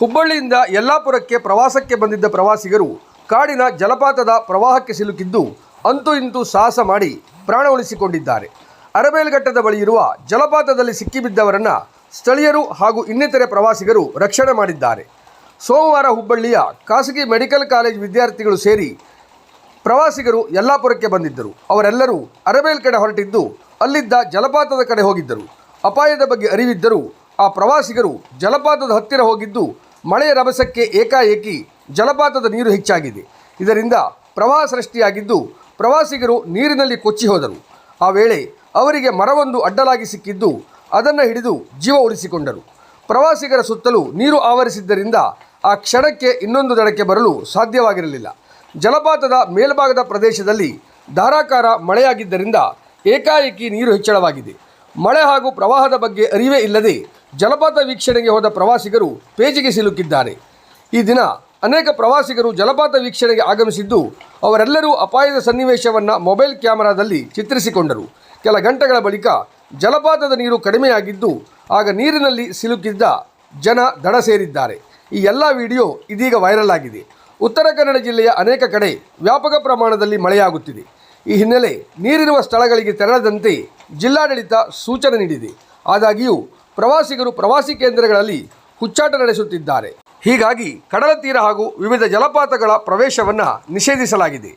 ಹುಬ್ಬಳ್ಳಿಯಿಂದ ಯಲ್ಲಾಪುರಕ್ಕೆ ಪ್ರವಾಸಕ್ಕೆ ಬಂದಿದ್ದ ಪ್ರವಾಸಿಗರು ಕಾಡಿನ ಜಲಪಾತದ ಪ್ರವಾಹಕ್ಕೆ ಸಿಲುಕಿದ್ದು ಅಂತೂ ಇಂತೂ ಸಾಹಸ ಮಾಡಿ ಪ್ರಾಣ ಉಳಿಸಿಕೊಂಡಿದ್ದಾರೆ. ಅರಬೇಲ್ಘಟ್ಟದ ಬಳಿ ಇರುವ ಜಲಪಾತದಲ್ಲಿ ಸಿಕ್ಕಿಬಿದ್ದವರನ್ನು ಸ್ಥಳೀಯರು ಹಾಗೂ ಇನ್ನಿತರೆ ಪ್ರವಾಸಿಗರು ರಕ್ಷಣೆ ಮಾಡಿದ್ದಾರೆ. ಸೋಮವಾರ ಹುಬ್ಬಳ್ಳಿಯ ಖಾಸಗಿ ಮೆಡಿಕಲ್ ಕಾಲೇಜ್ ವಿದ್ಯಾರ್ಥಿಗಳು ಸೇರಿ ಪ್ರವಾಸಿಗರು ಯಲ್ಲಾಪುರಕ್ಕೆ ಬಂದಿದ್ದರು. ಅವರೆಲ್ಲರೂ ಅರಬೇಲ್ ಕಡೆ ಹೊರಟಿದ್ದು ಅಲ್ಲಿದ್ದ ಜಲಪಾತದ ಕಡೆ ಹೋಗಿದ್ದರು. ಅಪಾಯದ ಬಗ್ಗೆ ಅರಿವಿದ್ದರೂ ಆ ಪ್ರವಾಸಿಗರು ಜಲಪಾತದ ಹತ್ತಿರ ಹೋಗಿದ್ದು ಮಳೆಯ ರಭಸಕ್ಕೆ ಏಕಾಏಕಿ ಜಲಪಾತದ ನೀರು ಹೆಚ್ಚಾಗಿದೆ. ಇದರಿಂದ ಪ್ರವಾಹ ಸೃಷ್ಟಿಯಾಗಿದ್ದು ಪ್ರವಾಸಿಗರು ನೀರಿನಲ್ಲಿ ಕೊಚ್ಚಿ ಹೋದರು. ಆ ವೇಳೆ ಅವರಿಗೆ ಮರವೊಂದು ಅಡ್ಡಲಾಗಿ ಸಿಕ್ಕಿದ್ದು ಅದನ್ನು ಹಿಡಿದು ಜೀವ ಉಳಿಸಿಕೊಂಡರು. ಪ್ರವಾಸಿಗರ ಸುತ್ತಲೂ ನೀರು ಆವರಿಸಿದ್ದರಿಂದ ಆ ಕ್ಷಣಕ್ಕೆ ಇನ್ನೊಂದು ದಡಕ್ಕೆ ಬರಲು ಸಾಧ್ಯವಾಗಿರಲಿಲ್ಲ. ಜಲಪಾತದ ಮೇಲ್ಭಾಗದ ಪ್ರದೇಶದಲ್ಲಿ ಧಾರಾಕಾರ ಮಳೆಯಾಗಿದ್ದರಿಂದ ಏಕಾಏಕಿ ನೀರು ಹೆಚ್ಚಳವಾಗಿದೆ. ಮಳೆ ಹಾಗೂ ಪ್ರವಾಹದ ಬಗ್ಗೆ ಅರಿವೇ ಇಲ್ಲದೆ ಜಲಪಾತ ವೀಕ್ಷಣೆಗೆ ಹೋದ ಪ್ರವಾಸಿಗರು ಪೇಜಿಗೆ ಸಿಲುಕಿದ್ದಾರೆ. ಈ ದಿನ ಅನೇಕ ಪ್ರವಾಸಿಗರು ಜಲಪಾತ ವೀಕ್ಷಣೆಗೆ ಆಗಮಿಸಿದ್ದು, ಅವರೆಲ್ಲರೂ ಅಪಾಯದ ಸನ್ನಿವೇಶವನ್ನು ಮೊಬೈಲ್ ಕ್ಯಾಮೆರಾದಲ್ಲಿ ಚಿತ್ರಿಸಿಕೊಂಡರು. ಕೆಲ ಗಂಟೆಗಳ ಬಳಿಕ ಜಲಪಾತದ ನೀರು ಕಡಿಮೆಯಾಗಿದ್ದು, ಆಗ ನೀರಿನಲ್ಲಿ ಸಿಲುಕಿದ್ದ ಜನ ದಡ ಸೇರಿದ್ದಾರೆ. ಈ ಎಲ್ಲ ವಿಡಿಯೋ ಇದೀಗ ವೈರಲ್ ಆಗಿದೆ. ಉತ್ತರ ಕನ್ನಡ ಜಿಲ್ಲೆಯ ಅನೇಕ ಕಡೆ ವ್ಯಾಪಕ ಪ್ರಮಾಣದಲ್ಲಿ ಮಳೆಯಾಗುತ್ತಿದೆ. ಈ ಹಿನ್ನೆಲೆ ನೀರಿರುವ ಸ್ಥಳಗಳಿಗೆ ತೆರಳದಂತೆ ಜಿಲ್ಲಾಡಳಿತ ಸೂಚನೆ ನೀಡಿದೆ. ಆದಾಗ್ಯೂ ಪ್ರವಾಸಿಗರು ಪ್ರವಾಸಿ ಕೇಂದ್ರಗಳಲ್ಲಿ ಹುಚ್ಚಾಟ ನಡೆಸುತ್ತಿದ್ದಾರೆ. ಹೀಗಾಗಿ ಕಡಲ ತೀರ ಹಾಗೂ ವಿವಿಧ ಜಲಪಾತಗಳ ಪ್ರವೇಶವನ್ನು ನಿಷೇಧಿಸಲಾಗಿದೆ.